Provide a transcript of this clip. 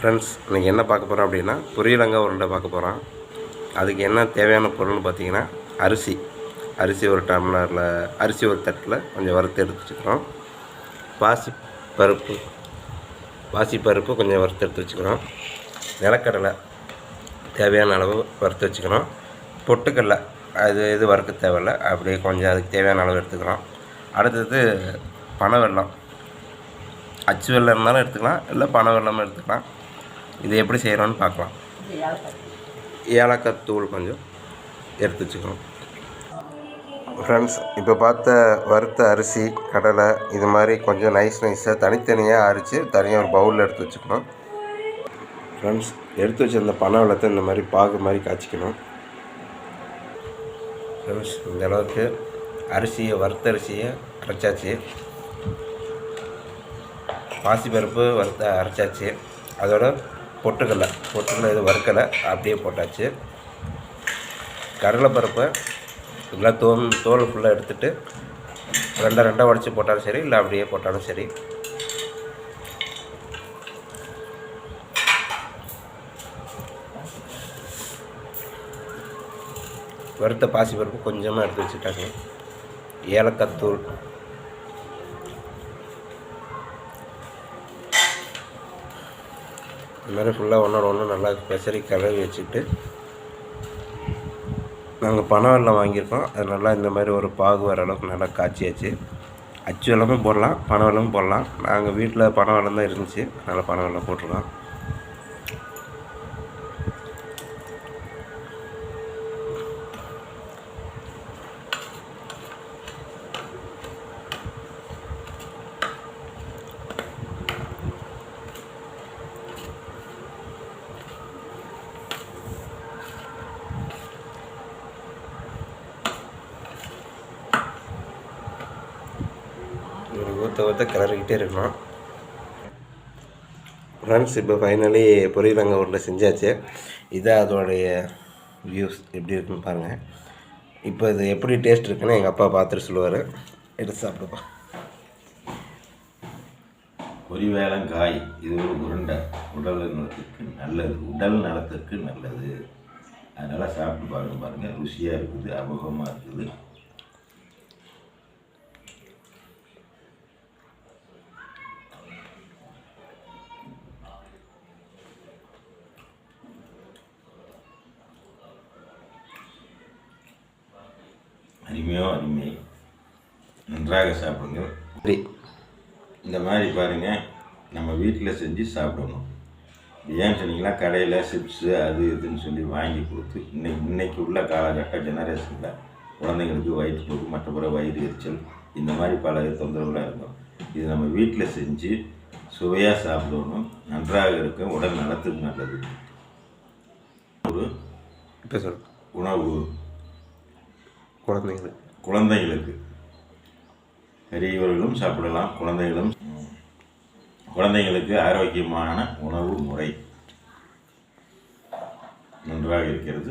Friends இன்றைக்கி என்ன பார்க்க போகிறோம் அப்படின்னா பொரியலங்காய் உருண்டை பார்க்க போகிறோம் அதுக்கு என்ன தேவையான பொருள்னு பார்த்தீங்கன்னா அரிசி. அரிசி ஒரு டம்ளரில் அரிசி ஒரு தட்டில் கொஞ்சம் வறுத்து எடுத்து வச்சுக்கிறோம் பாசி பருப்பு பாசி பருப்பு கொஞ்சம் வறுத்து எடுத்து வச்சுக்கிறோம். நிலக்கடலை தேவையான அளவு வறுத்து வச்சுக்கிறோம். பொட்டுக்கடலை அது இது வறுக்க தேவையில்ல. அப்படியே கொஞ்சம் அதுக்கு தேவையான அளவு எடுத்துக்கிறோம். அடுத்தது பனை வெல்லம் அச்சு வெள்ளம் இருந்தாலும் எடுத்துக்கலாம் இல்லை பனை வெள்ளமும் எடுத்துக்கலாம். இது எப்படி செய்கிறோன்னு பார்க்கலாம். ஏலக்காய் தூள் கொஞ்சம் எடுத்து வச்சுக்கணும். ஃப்ரெண்ட்ஸ் இப்போ பார்த்த வறுத்த அரிசி கடலை இது மாதிரி கொஞ்சம் நைஸ் நைஸாக தனித்தனியாக அரித்து தனியாக ஒரு பவுலில் எடுத்து வச்சுக்கணும். ஃப்ரெண்ட்ஸ் எடுத்து வச்சிருந்த பனை வெள்ளத்தை இந்த மாதிரி பாகு மாதிரி காய்ச்சிக்கணும். ஃப்ரெண்ட்ஸ் இந்த அளவுக்கு அரிசியை வறுத்த அரிசியை அரைச்சாச்சு. பாசிப்பருப்பு வறுத்த அரைச்சாச்சு. அதோட பொட்டுக்கடலை. பொட்டுக்கடலை எதுவும் வறுக்கலை. அப்படியே போட்டாச்சு. கடலைப்பருப்பை நல்லா தோல் தோல் ஃபுல்லாக எடுத்துட்டு ரெண்டை ரெண்டாக உடச்சி போட்டாலும் சரி இல்லை அப்படியே போட்டாலும் சரி. வறுத்த பாசிப்பருப்பு கொஞ்சமாக எடுத்து வச்சுட்டாங்க ஏலக்காய் தூள். இந்த மாதிரி ஃபுல்லாக ஒன்றோட ஒன்று நல்லா பெசரி கலவி வச்சுட்டு நாங்கள் பனை வெல்லம் வாங்கியிருக்கோம். அது நல்லா இந்த மாதிரி ஒரு பாகு வர அளவுக்கு நல்லா காய்ச்சியாச்சு. அச்சு வெள்ளமும் போடலாம் பனை வெள்ளமும் போடலாம். நாங்கள் வீட்டில் பனை வெள்ளம் தான் இருந்துச்சு. அதனால் பனை வெள்ளம் போட்டிருக்கோம் ஒரு ஊற்ற ஊற்ற கிளறிக்கிட்டே இருக்கணும் ஃப்ரெண்ட்ஸ் இப்போ ஃபைனலி பொரியலங்க ஊரில் செஞ்சாச்சு. இதான் அதோடைய வியூஸ் எப்படி இருக்குன்னு பாருங்கள் இப்போ இது எப்படி டேஸ்ட் இருக்குன்னு எங்கள் அப்பா பார்த்துட்டு சொல்லுவார். எடுத்து சாப்பிடுப்பா. பொரிவேலங்காய் இது ஒரு உருண்டை. உடல் நலத்துக்கு நல்லது. உடல் நலத்துக்கு நல்லது. அதனால் சாப்பிட்டு பாருங்க பாருங்கள் ருசியாக இருக்குது அமோகமாக இருக்குது. அருமையோ அருமை நன்றாக சாப்பிடுங்க சரி இந்த மாதிரி பாருங்கள் நம்ம வீட்டில் செஞ்சு சாப்பிடணும். ஏன்னு சொன்னீங்கன்னா கடையில் சிப்ஸு அது இதுன்னு சொல்லி வாங்கி கொடுத்து இன்னைக்கு இன்னைக்கு உள்ள காலகட்ட ஜெனரேஷனில் குழந்தைங்களுக்கு வயிற்றுப்போக்கு மற்றபுற வயிறு எரிச்சல் இந்த மாதிரி பல தொந்தரவுலாம் இருக்கும். இது நம்ம வீட்டில் செஞ்சு சுவையாக சாப்பிடணும். நன்றாக இருக்கும் உடல் நலத்துக்கு நல்லது. ஒரு உணவு குழந்தைங்களுக்கு குழந்தைகளுக்கு. பெரியவர்களும் சாப்பிடலாம் குழந்தைகளும் குழந்தைங்களுக்கு ஆரோக்கியமான உணவு முறை நன்றாக இருக்கிறது.